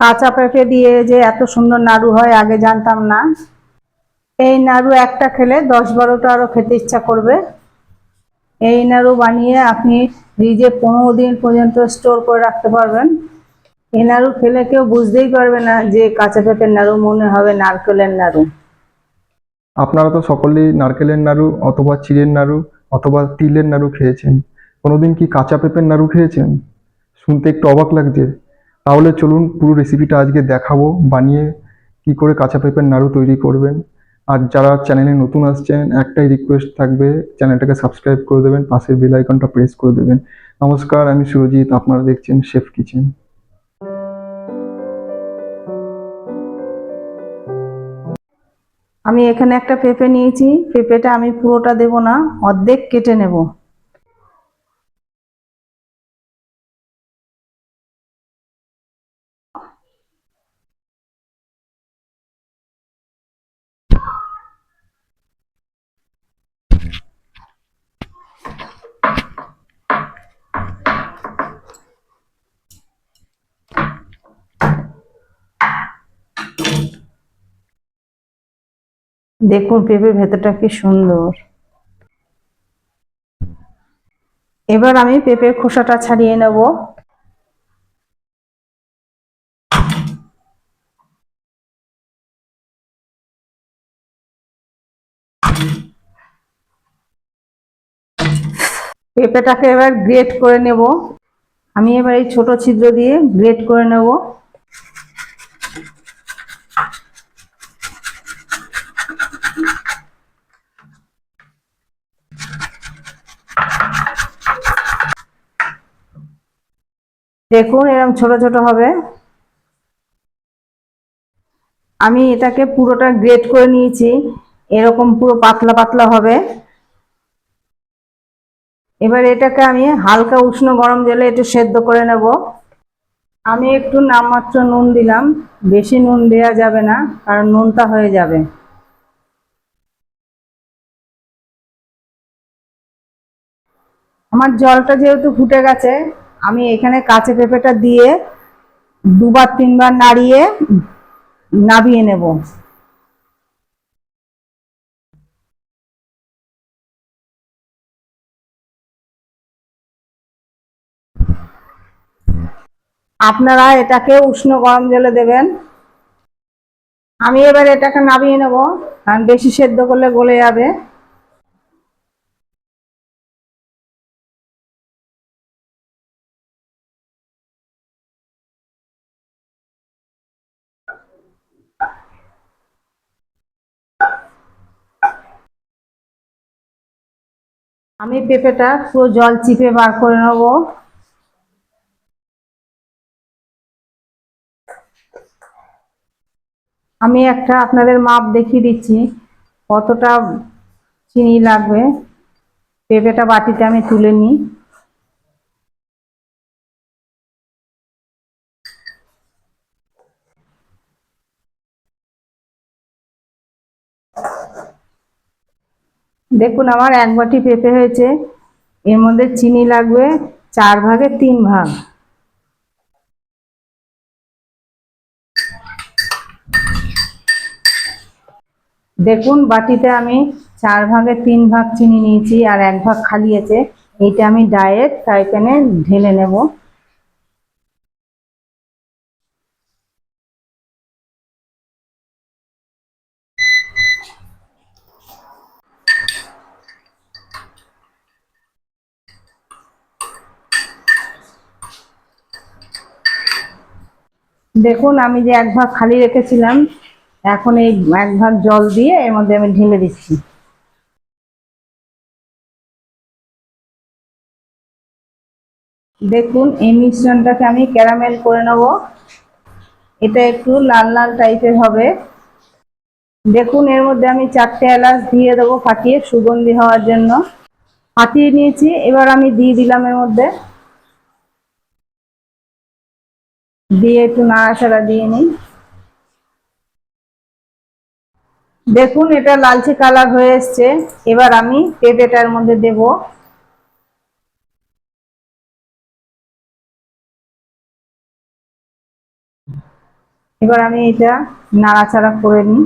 কাঁচা পেঁপে দিয়ে যে এত সুন্দর নাড়ু হয়, আগে জানতাম না। এই নাড়ু একটা খেলে দশ বারোটা আরও খেতে ইচ্ছা করবে। এই নাড়ু বানিয়ে আপনি ফ্রিজে পনেরো দিন পর্যন্ত স্টোর করে রাখতে পারবেন। এই নাড়ু খেলে কেউ বুঝতেই পারবে না যে কাঁচা পেঁপের নাড়ু মনে হবে নারকেলের নাড়ু। আপনারা তো সকলেই নারকেলের নাড়ু অথবা চিড়ের নাড়ু অথবা তিলের নাড়ু খেয়েছেন। কোনোদিন কি কাঁচা পেঁপের নাড়ু খেয়েছেন? শুনতে একটু অবাক লাগছে। তাহলে চলুন পুরো রেসিপিটা আজকে দেখাবো, বানিয়ে কি করে কাঁচা পেঁপের নাড়ু তৈরি করবেন। আর যারা চ্যানেলে নতুন আসছেন, একটাই রিকোয়েস্ট থাকবে চ্যানেলটাকে সাবস্ক্রাইব করে দেবেন, পাশের বেল আইকনটা প্রেস করে দেবেন। নমস্কার, আমি সুরজিৎ, আপনারা দেখছেন শেফ কিচেন আমি এখানে একটা পেঁপে নিয়েছি, পেঁপেটা আমি পুরোটা দেব না, অর্ধেক কেটে নেব। দেখুন, পেঁপের ভেতরটা কি সুন্দর। এবার আমি পেঁপের খোসাটা ছাড়িয়ে নেব। পেঁপেটাকে এবার গ্রেট করে নেব। আমি এবার এই ছোট ছিদ্র দিয়ে গ্রেট করে নেব। দেখুন এরকম ছোট ছোট হবে। আমি এটাকে পুরোটা গ্রেট করে নিয়েছি। এরকম পুরো পাতলা পাতলা হবে। এবার এটাকে আমি হালকা উষ্ণ গরম জলে একটু সেদ্ধ করে নেব। আমি একটু নামমাত্র নুন দিলাম। বেশি নুন দেওয়া যাবে না, কারণ নুনটা হয়ে যাবে। আমার জলটা যেহেতু ফুটে গেছে আমি এখানে কাঁচা পেঁপেটা দিয়ে দুবার, তিনবার নাড়িয়ে নাবিয়ে নেব। আপনারা এটাকে উষ্ণ গরম জলে দেবেন। আমি এবার এটাকে নাবিয়ে নেব, কারণ বেশি সেদ্ধ করলে গলে যাবে। আমি পেঁপেটা পুরো জল চিপে বার করে নেব। আমি একটা আপনাদের মাপ দেখিয়ে দিচ্ছি, কতটা চিনি লাগবে। পেঁপেটা বাটিতে আমি তুলে নিই। দেখুন আমার এক বাটি পেঁপে হয়েছে। এর মধ্যে চিনি লাগবে, চার ভাগে তিন ভাগ। দেখুন, বাটিতে আমি চার ভাগে তিন ভাগ চিনি নিয়েছি আর এক ভাগ খালি আছে। এইটা আমি ডায়েট ফ্রাই প্যানে ঢেলে নেব। দেখুন, আমি যে এক ভাগ খালি রেখেছিলাম, এখন এই এক ভাগ জল দিয়ে এর মধ্যে আমি ঢেলে দিচ্ছি। দেখুন, এই মিশ্রণটাকে আমি ক্যারামেল করে নেব। এটা একটু লাল লাল টাইপের হবে। দেখুন, এর মধ্যে আমি চারটে এলাচ দিয়ে দেবো ফাটিয়ে, সুগন্ধি হওয়ার জন্য। ফাটিয়ে নিয়েছি, এবার আমি দিয়ে দিলাম এর মধ্যে। দিয়ে একটু নাড়াচাড়া দিয়ে নিই। দেখুন, এটা লালচে কালার হয়ে এসছে। এবার আমি পেঁপেটার মধ্যে দেব। এবার আমি এটা নাড়াচাড়া করে নিই।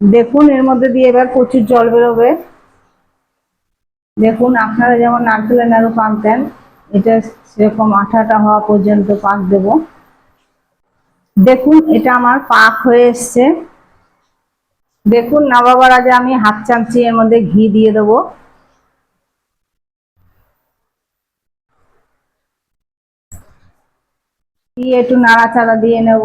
দেখুন, এর মধ্যে দিয়ে এবার প্রচুর জল বেরোবে। দেখুন, আপনারা যেমন নারকেলের নাড়ু পাকতেন এটা সেরকম আঠাটা হওয়া পর্যন্ত পাক দেব। দেখুন, এটা আমার পাক হয়ে এসছে। দেখুন নাবাবার আগে আমি হাফ চামচি এর মধ্যে ঘি দিয়ে দেবো। একটু নাড়াচাড়া দিয়ে নেব।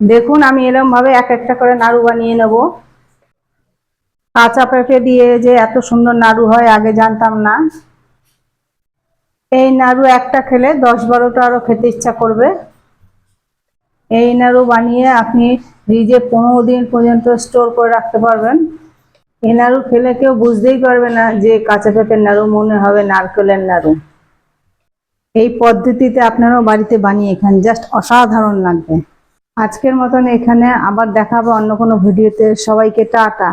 দেখুন, আমি এরকম ভাবে এক একটা করে নাড়ু বানিয়ে নেব। কাঁচা পেঁপে দিয়ে যে এত সুন্দর নাড়ু হয়, আগে জানতাম না। এই নাড়ু একটা খেলে দশ বারোটা আরও খেতে ইচ্ছা করবে। এই নাড়ু বানিয়ে আপনি ফ্রিজে পনেরো দিন পর্যন্ত স্টোর করে রাখতে পারবেন। এই নাড়ু খেলে কেউ বুঝতেই পারবে না যে কাঁচা পেঁপের নাড়ু মনে হবে নারকেলের নাড়ু। এই পদ্ধতিতে আপনারাও বাড়িতে বানিয়ে খান, জাস্ট অসাধারণ লাগবে। আজকের মতন এখানে আবার দেখাবো অন্য কোনো ভিডিওতে। সবাইকে টাটা।